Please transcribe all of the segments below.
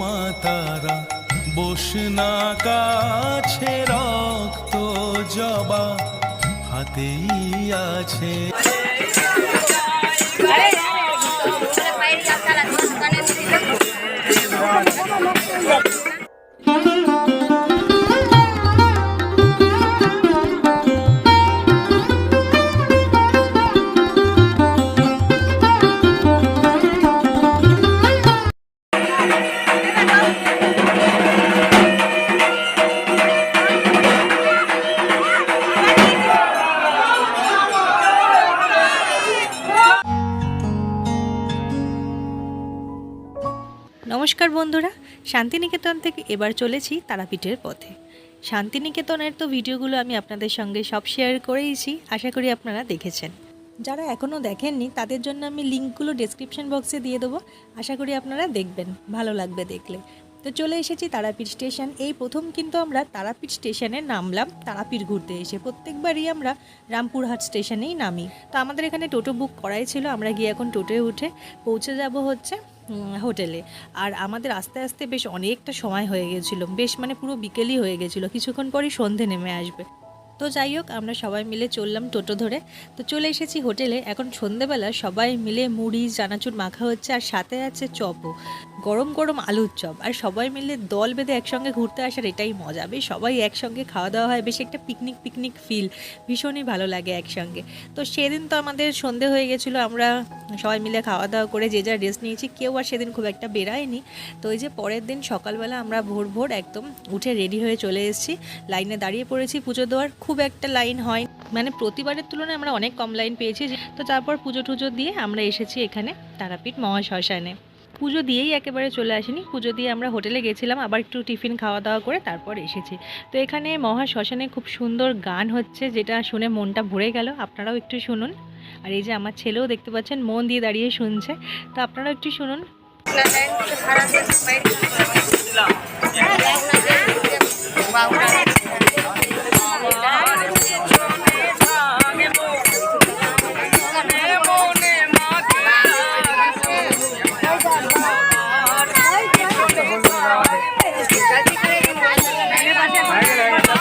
মাতারা বসনা কাছে রক্ত জবা হাতেই আছে। নমস্কার বন্ধুরা, শান্তিনিকেতন থেকে এবার চলেছি তারাপীঠের পথে। শান্তিনিকেতনের তো ভিডিওগুলো আমি আপনাদের সঙ্গে সব শেয়ার করেইছি, আশা করি আপনারা দেখেছেন। যারা এখনও দেখেননি, তাদের জন্য আমি লিঙ্কগুলো ডেসক্রিপশন বক্সে দিয়ে দেবো, আশা করি আপনারা দেখবেন, ভালো লাগবে দেখলে। তো চলে এসেছি তারাপীঠ স্টেশন, এই প্রথম কিন্তু আমরা তারাপীঠ স্টেশনে নামলাম, তারাপীঠ ঘুরতে এসে। প্রত্যেকবারই আমরা রামপুরহাট স্টেশনেই নামি। তো আমাদের এখানে টোটো বুক করাই ছিল, আমরা গিয়ে এখন টোটোয় উঠে পৌঁছে যাব হচ্ছে হোটেলে। আর আমাদের আস্তে আস্তে বেশ অনেকটা সময় হয়ে গেছিল। বেশ মানে পুরো বিকেলই হয়ে গেছিল। কিছুক্ষণ পরই সন্ধে নেমে আসবে। তো যাই হোক, আমরা সবাই মিলে চললাম টোটো ধরে। তো চলে এসেছি হোটেলে। এখন সন্ধেবেলা সবাই মিলে মুড়ি, চানাচুর মাখা হচ্ছে, আর সাথে আছে চপও। গরম গরম আলুর চপ। আর সবাই মিলে দল বেঁধে একসঙ্গে ঘুরতে আসার এটাই মজা। বেশ সবাই একসঙ্গে খাওয়া দাওয়া হয়, বেশ একটা পিকনিক পিকনিক ফিল ভীষণই ভালো লাগে একসঙ্গে। তো সেদিন তো আমাদের সন্ধে হয়ে গেছিল, আমরা সবাই মিলে খাওয়া দাওয়া করে যে যা রেস্ট নিয়েছি, কেউ আর সেদিন খুব একটা বেরায়নি তো ওই যে পরের দিন সকালবেলা আমরা ভোর ভোর একদম উঠে রেডি হয়ে চলে এসেছি। লাইনে দাঁড়িয়ে পড়েছি পুজো দেওয়ার, খুব একটা লাইন হয় মানে প্রতিবারের তুলনায় আমরা অনেক কম লাইন পেয়েছি। তো তারপর পুজো টুজো দিয়ে আমরা এসেছি এখানে তারাপীঠ মহাশ্মশানে। পুজো দিয়েই একেবারে চলে আসিনি। পুজো দিয়ে আমরা হোটেলে গেছিলাম, আবার একটু টিফিন খাওয়া দাওয়া করে তারপর এসেছি। তো এখানে মহা শ্মশানে খুব সুন্দর গান হচ্ছে, যেটা শুনে মনটা ভরে গেল। আপনারাও একটু শুনুন। আর এই যে আমার ছেলেও দেখতে পাচ্ছেন, মন দিয়ে দাঁড়িয়ে শুনছে। তো আপনারাও একটু শুনুন।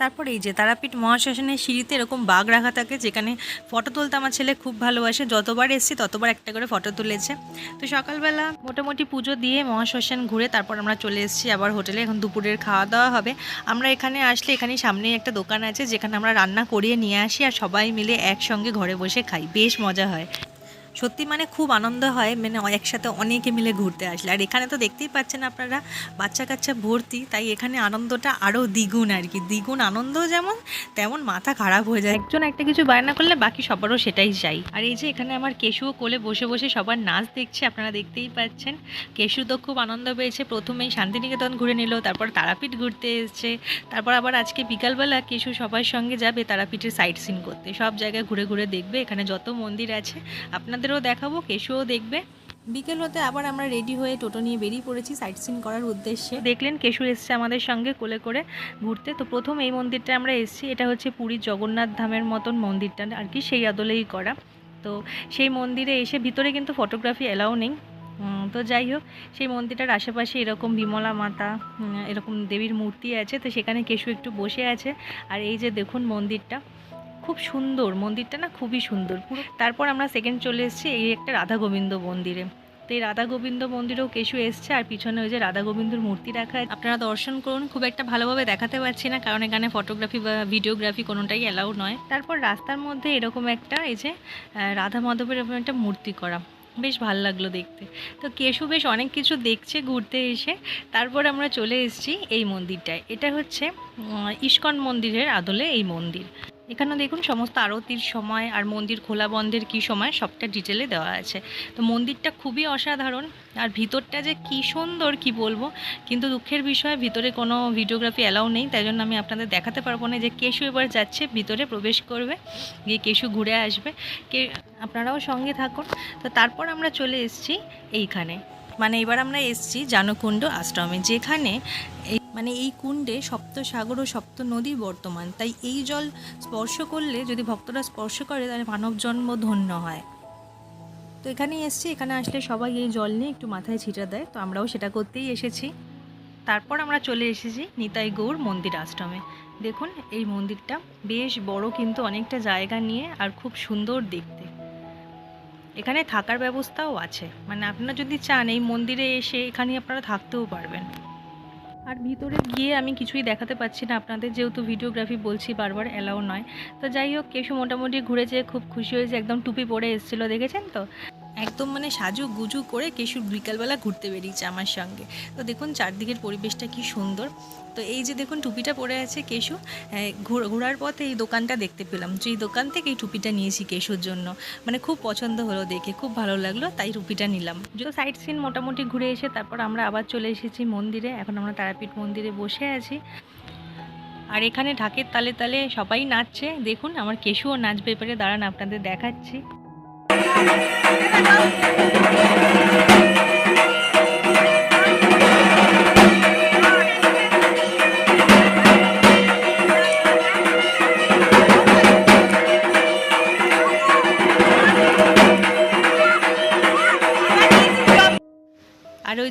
তারপর এই যে তারাপীঠ মহাশ্মশানের সিঁড়িতে এরকম বাঘ রাখা থাকে, যেখানে ফটো তুলতে আমার ছেলে খুব ভালোবাসে। যতবার এসেছি ততবার একটা করে ফটো তুলেছে। তো সকালবেলা মোটামুটি পুজো দিয়ে মহাশ্মশান ঘুরে তারপর আমরা চলে এসেছি আবার হোটেলে। এখন দুপুরের খাওয়া দাওয়া হবে। আমরা এখানে আসলে এখানে সামনেই একটা দোকান আছে, যেখানে আমরা রান্না করিয়ে নিয়ে আসি আর সবাই মিলে একসঙ্গে ঘরে বসে খাই। বেশ মজা হয়। সত্যি মানে খুব আনন্দ হয় মানে একসাথে অনেকে মিলে ঘুরতে আসলে। আর এখানে তো দেখতেই পাচ্ছেন আপনারা বাচ্চা কাচ্চা ভর্তি, তাই এখানে আনন্দটা আরও দ্বিগুণ আর কি। দ্বিগুণ আনন্দ যেমন, তেমন মাথা খারাপ হয়ে যায়। একজন একটা কিছু বায়না করলে বাকি সবারও সেটাই চাই। আর এই যে এখানে আমার কেশুও কোলে বসে বসে সবার নাচ দেখছে, আপনারা দেখতেই পাচ্ছেন। কেশু তো খুব আনন্দ পেয়েছে, প্রথমেই শান্তিনিকেতন ঘুরে নিল, তারপর তারাপীঠ ঘুরতে এসছে। তারপর আবার আজকে বিকালবেলা কেশু সবার সঙ্গে যাবে তারাপীঠের সাইট সিন করতে। সব জায়গায় ঘুরে ঘুরে দেখবে, এখানে যত মন্দির আছে আপনাদেরও দেখাবো কেশুও দেখবে। বিকেল হতে আবার আমরা রেডি হয়ে টোটো নিয়ে বেরিয়ে পড়েছি সাইট সিন করার উদ্দেশ্যে। দেখলেন কেশু এসছে আমাদের সঙ্গে কোলে করে ঘুরতে। তো প্রথম এই মন্দিরটা আমরা এসেছি এটা হচ্ছে পুরীর জগন্নাথ ধামের মতন মন্দিরটা আর কি সেই আদলেই করা। তো সেই মন্দিরে এসে ভিতরে কিন্তু ফটোগ্রাফি অ্যালাউ নেই। তো যাই হোক সেই মন্দিরটার আশেপাশে এরকম বিমলা মাতা এরকম দেবীর মূর্তি আছে। তো সেখানে কেশু একটু বসে আছে। আর এই যে দেখুন মন্দিরটা খুব সুন্দর মন্দিরটা না খুবই সুন্দর। পুরো তারপর আমরা সেকেন্ড চলে এসেছি এই একটা রাধা গোবিন্দ মন্দিরে। তো এই রাধা গোবিন্দ মন্দিরেও কেশু এসছে আর পিছনে ওই যে রাধা গোবিন্দর মূর্তি রাখা আপনারা দর্শন করুন খুব একটা ভালোভাবে দেখাতে পারছি না কারণ এখানে ফটোগ্রাফি বা ভিডিওগ্রাফি কোনোটাই অ্যালাউ নয়। তারপর রাস্তার মধ্যে এরকম একটা এই যে রাধা মাধবের এরকম একটা মূর্তি করা। বেশ ভালো লাগল দেখতে। তো কেশু বেশ অনেক কিছু দেখছে ঘুরতে এসে। তারপর আমরা চলে এসেছি এই মন্দিরটায়। এটা হচ্ছে ইস্কন মন্দিরের আদলে এই মন্দির। এখানে দেখুন, সমস্ত আরতির সময় আর মন্দির খোলা বন্ধের কী সময়, সবটা ডিটেলে দেওয়া আছে। তো মন্দিরটা খুবই অসাধারণ। আর ভিতরটা যে কী সুন্দর, কি বলব? কিন্তু দুঃখের বিষয়, ভিতরে কোনো ভিডিওগ্রাফি অ্যালাউ নেই, তাই জন্য আমি আপনাদের দেখাতে পারব না যে কেশু এবার যাচ্ছে, ভিতরে প্রবেশ করবে, গিয়ে কেশু ঘুরে আসবে। কে, আপনারাও সঙ্গে থাকুন। তো তারপর আমরা চলে এসেছি এইখানে। মানে এবার আমরা এসেছি জানকুণ্ড আশ্রমে, যেখানে মানে এই কুণ্ডে সপ্ত সাগর ও সপ্ত নদী বর্তমান। তাই এই জল স্পর্শ করলে, যদি ভক্তরা স্পর্শ করে, তাহলে মানব জন্ম ধন্য হয়। তো এখানেই এসেছি, এখানে আসলে সবাই এই জল নিয়ে একটু মাথায় ছিটা দেয়। তো আমরাও সেটা করতেই এসেছি। তারপর আমরা চলে এসেছি নিতাই গৌর মন্দির আশ্রমে। দেখুন, এই মন্দিরটা বেশ বড় কিন্তু অনেকটা জায়গা নিয়ে আর খুব সুন্দর দেখতে। এখানে থাকার ব্যবস্থাও আছে। মানে আপনারা যদি চান এই মন্দিরে এসে এখানে আপনারা থাকতেও পারবেন। আর ভিতরে গিয়ে আমি কিছুই দেখাতে পাচ্ছি না আপনাদের, যেহেতু ভিডিওগ্রাফি বলছি বারবার এলাও নয়। তো যাই হোক, কেশু মোটামুটি ঘুরেছে, খুব খুশি হয়েছে, একদম টুপি পরে এসেছিল, দেখেছেন তো? একদম মানে সাজু গুজু করে কেশু বিকালবেলা ঘুরতে বেরিয়েছে আমার সঙ্গে। তো দেখুন চারদিকের পরিবেশটা কি সুন্দর। তো এই যে দেখুন টুপিটা পরে আছে কেশু। হ্যাঁ, ঘোর- ঘোরার পথে এই দোকানটা দেখতে পেলাম। যে এই দোকান থেকে এই টুপিটা নিয়েছি কেশুর জন্য। মানে খুব পছন্দ হলো দেখে খুব ভালো লাগল তাই টুপিটা নিলাম। তো সাইড সিন মোটামুটি ঘুরে এসে তারপর আমরা আবার চলে এসেছি মন্দিরে। এখন আমরা তারাপীঠ মন্দিরে বসে আছি। আর এখানে ঢাকের তালে তালে সবাই নাচছে। দেখুন আমার কেশুও নাচবে এবারে দাঁড়ান আপনাদের দেখাচ্ছি। আর ওই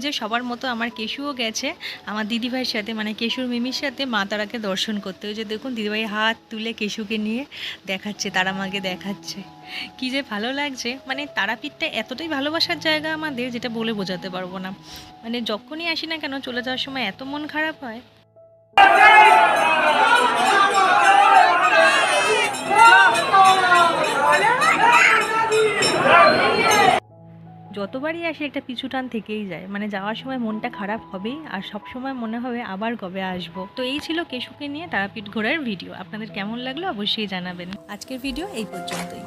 যে সবার মতো আমার কেশুও গেছে, আমার দিদিভাইয়ের সাথে মানে কেশুর মিমির সাথে মা তারাকে দর্শন করতে। ওই যে দেখুন, দিদিভাই হাত তুলে কেশুকে নিয়ে দেখাচ্ছে, তারা মাকে দেখাচ্ছে। কি যে ভালো লাগছে। মানে তারাপীঠটা এতটাই ভালোবাসার জায়গা আমাদের, যেটা বলে বোঝাতে পারব না। মানে যখনই আসি না কেন, চলে যাওয়ার সময় এত মন খারাপ হয়। যতবারই আসে একটা পিছু টান থেকেই যায়। মানে যাওয়ার সময় মনটা খারাপ হবেই, আর সব সময় মনে হবে আবার কবে আসব। তো এই ছিল কেশুকে নিয়ে তারাপীঠ ঘোরার ভিডিও। আপনাদের কেমন লাগল অবশ্যই জানাবেন। আজকের ভিডিও এই পর্যন্তই।